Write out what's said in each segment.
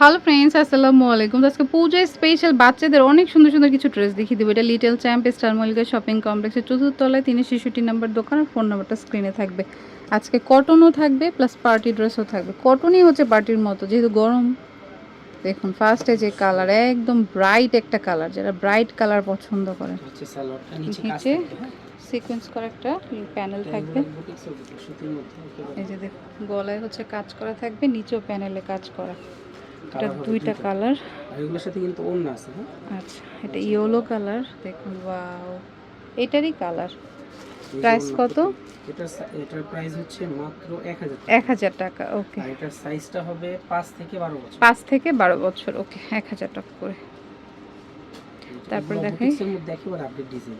Hello friends আসসালামু আলাইকুম আজকে পূজায় স্পেশাল বাচ্চাদের অনেক সুন্দর সুন্দর কিছু ড্রেস দেখিয়ে দেবো। এটা little champ star Mallika shopping কমপ্লেক্সের চতুর্থ তলায় তিনশো ছেষট্টি নাম্বার দোকান আর ফোন নাম্বারটা স্ক্রিনে থাকবে। আজকে কটনও থাকবে প্লাস পার্টি ড্রেসও থাকবে। কটনই হচ্ছে পার্টির মতো যেহেতু গরম। দেখুন ফার্স্টে যে কালার একদম ব্রাইট একটা কালার যারা ব্রাইট কালার পছন্দ করে নিচে নিচে হ্যাঁ? সিকোয়েন্স করা একটা প্যানেল থাকবে। এই যে দেখুন গলায় হচ্ছে কাজ করা থাকবে নিচেও প্যানেলে কাজ করা। এটা দুইটা। কালার। আর এগুলোর সাথে কিন্তু অন্য আছে হ্যাঁ? আচ্ছা এটা ইয়েলো কালার দেখুন ওয়াও এটারই কালার। অন্য কত? প্রতি- এটার প্রাইস হচ্ছে মাত্র এক হাজার এক হাজার টাকা ওকে আর এটার সাইজটা হবে পাঁচ থেকে বারো বছর। পাঁচ থেকে বারো বছর ওকে এক হাজার টাকা করে। তারপর দেখাই। একেবারে আপডেট ডিজাইন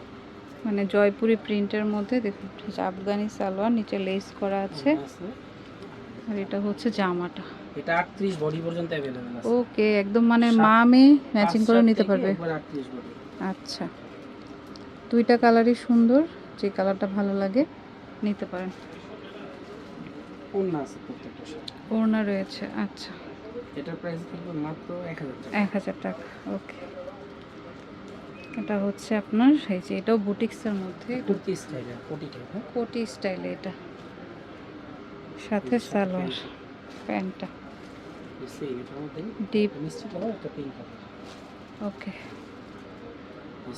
মানে জয়পুরি প্রিন্টের মধ্যে দেখুন আফগানি সালোয়ার নিচে লেস করা আছে। আছে। আর এটা হচ্ছে জামাটা। এটা আটত্রিশ বডি পর্যন্ত অ্যাভেলেবেল আছে। ওকে একদম মানে মা মেয়ে ম্যাচিং করে নিতে পারবে? একবারে আটত্রিশ বডি আচ্ছা। দুইটা কালারই সুন্দর যে কালারটা ভালো লাগে নিতে পারেন। অন্য আছে ওড়না রয়েছে আচ্ছা। এটার প্রাইস থাকবে মাত্র এক হাজার টাকা। ওকে। এটা হচ্ছে আপনার এই যে এটাও বুটিক্সের মধ্যে। কোটি টাইপ হ্যাঁ? কোটি স্টাইলে এটা। সাথে সালোয়ার প্যান্টটা। সেম এটার মধ্যে ডিপ একটা মিষ্টি কালার একটা পিঙ্ক কালার ওকে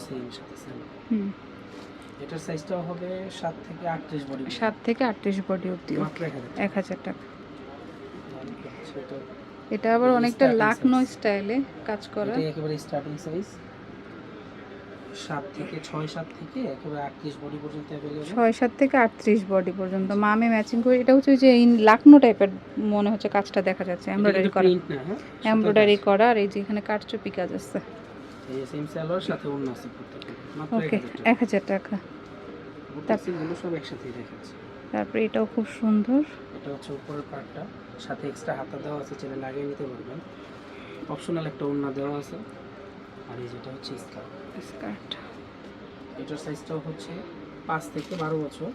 সেম সাথে সেম হুম এটার সাইজটা হবে সাত থেকে আটত্রিশ বডি সাত থেকে আটত্রিশ বডি অবধি মাত্র এক হাজার এক হাজার টাকা। এটা আবার অনেকটা লাকনো স্টাইলে কাজ করা। একেবারে স্টার্টিং সাইজ সাত থেকে ছয় সাত থেকে একেবারে আটত্রিশ বডি পর্যন্ত অ্যাভেলেবল ছয় সাত থেকে আটত্রিশ বডি পর্যন্ত। মামে ম্যাচিং করে। এটা হচ্ছে যে ইন লাকনো টাইপের মনে হচ্ছে কাজটা দেখা যাচ্ছে। এমব্রয়ডারি করা। এমব্রয়ডারি করা আর এই যে এখানে কাটচুপি কাজ আছে। ওকে এক হাজার টাকা। তারপরে এটাও খুব সুন্দর। এটা হচ্ছে উপরের পার্টটা সাথে এক্সট্রা হাতা দেওয়া আছে ছেলে লাগিয়ে নিতে পারবেন। অপশনাল একটা ওড়না দেওয়া আছে। আর এই যেটা হচ্ছে স্কার্ট। স্কার্ট। এটার সাইজটাও হচ্ছে পাঁচ থেকে বারো বছর।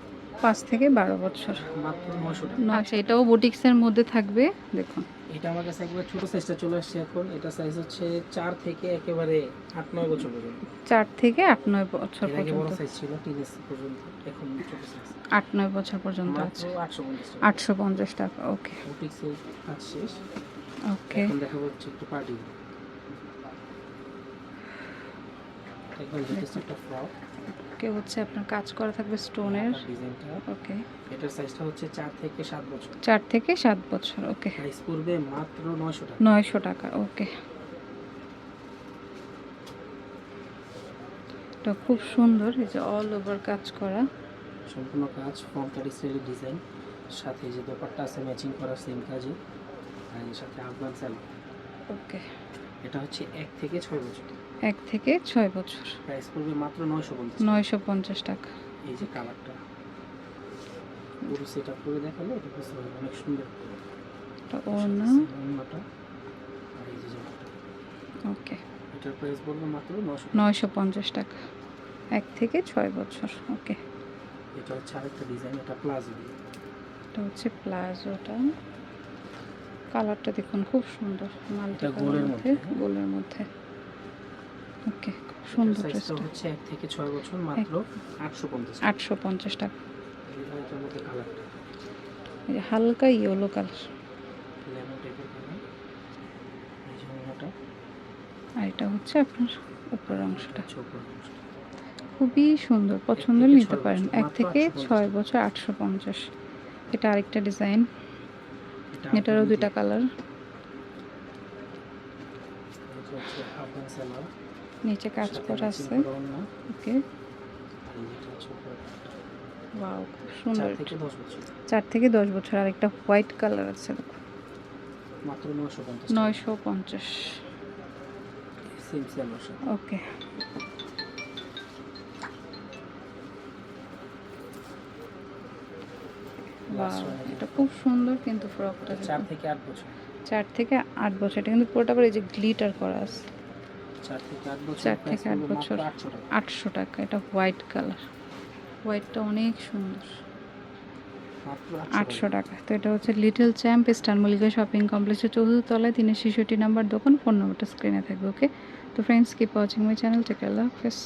পাঁচ থেকে বারো বছর। মাত্র নশো টাকা। না আচ্ছা এটাও বুটিক্সের মধ্যে থাকবে দেখুন। এটা আমার কাছে একবার ছোট সাইজটা চলে আসছে এখন। এটা সাইজ হচ্ছে চার থেকে একেবারে আট নয় বছর পর্যন্ত। চার থেকে আট নয় বছর আগে বড় পর্যন্ত। সাইজ ছিল টিনেজ পর্যন্ত। এখন ছোট সাইজ আট নয় বছর পর্যন্ত আছে। আটশো পঞ্চাশ টাকা। ওকে বুটিক্সের কাজ শেষ। ওকে এখন দেখা হচ্ছে একটু পার্টি একদম লেটেস্ট একটা ফ্রক ওকে হচ্ছে আপনার কাজ করা থাকবে স্টোনের ডিজাইনটা ওকে। এটার সাইজটা হচ্ছে চার থেকে সাত বছর। চার থেকে সাত বছর ওকে। প্রাইস পড়বে মাত্র নয়শো টাকা। নয়শো টাকা ওকে। এটা খুব সুন্দর এই যে অল ওভার কাজ করা। সম্পূর্ণ কাজ ফর্ম কাটি ডিজাইন সাথে যে দোপাট্টা আছে ম্যাচিং করা সেম কাজে। আর সাথে আফগান স্যালো ওকে। এটা হচ্ছে এক থেকে ছয় বছর। এক থেকে ছয় বছর। প্রাইস পড়বে মাত্র নয়শো পঞ্চাশ নয়শো পঞ্চাশ টাকা। এই যে কালারটা। পুরো সেট আপ করে দেখালে এটা বুঝতে পারবে অনেক সুন্দর। অন্যটা আর এই যে ওকে। এটার প্রাইস পড়বে মাত্র নয়শো পঞ্চাশ। টাকা। এক থেকে ছয় বছর। ওকে। এটা হচ্ছে আরেকটা ডিজাইন এটা প্লাজো এটা হচ্ছে প্লাজোটা কালারটা দেখুন খুব সুন্দর মালটা গোলের মধ্যে হ্যাঁ। গোলের মধ্যে। ওকে খুব সুন্দর ড্রেসটা হচ্ছে এক থেকে ছয় বছর মাত্র আটশো পঞ্চাশ আটশো পঞ্চাশ টাকা। এটার মধ্যে কালারটা। এই যে হালকা ইয়েলো কালার লেমন টাইপের কালার। এই যে আর এটা হচ্ছে আপনার উপরের অংশটা। খুবই সুন্দর পছন্দ নিতে পারেন। এক থেকে 850 ছয় বছর আটশো পঞ্চাশ। এটা আরেকটা ডিজাইন এটারও দুইটা কালার নিচে কাজ করা আছে। ওকে। ওয়াও খুব সুন্দর। চার থেকে দশ বছর আর একটা হোয়াইট কালার আছে দেখো। নয়শো পঞ্চাশ ওকে। এটা খুব সুন্দর কিন্তু ফ্রকটা চার থেকে আট বছর। চার থেকে আট বছর। এটা কিন্তু পুরোটা করে এই যে গ্লিটার করা আছে। চার থেকে আট বছর চার থেকে আট বছর। আটশো টাকা। এটা হোয়াইট কালার হোয়াইটটা অনেক সুন্দর। আটশো টাকা। তো এটা হচ্ছে little champ star Mallika shopping কমপ্লেক্সের চতুর্থ তলায় তিনের ছেষট্টি নাম্বার দোকান ফোন নাম্বারটা স্ক্রিনে থাকবে ওকে তো friends keep watching my channel tech আল্লাহ হাফেজ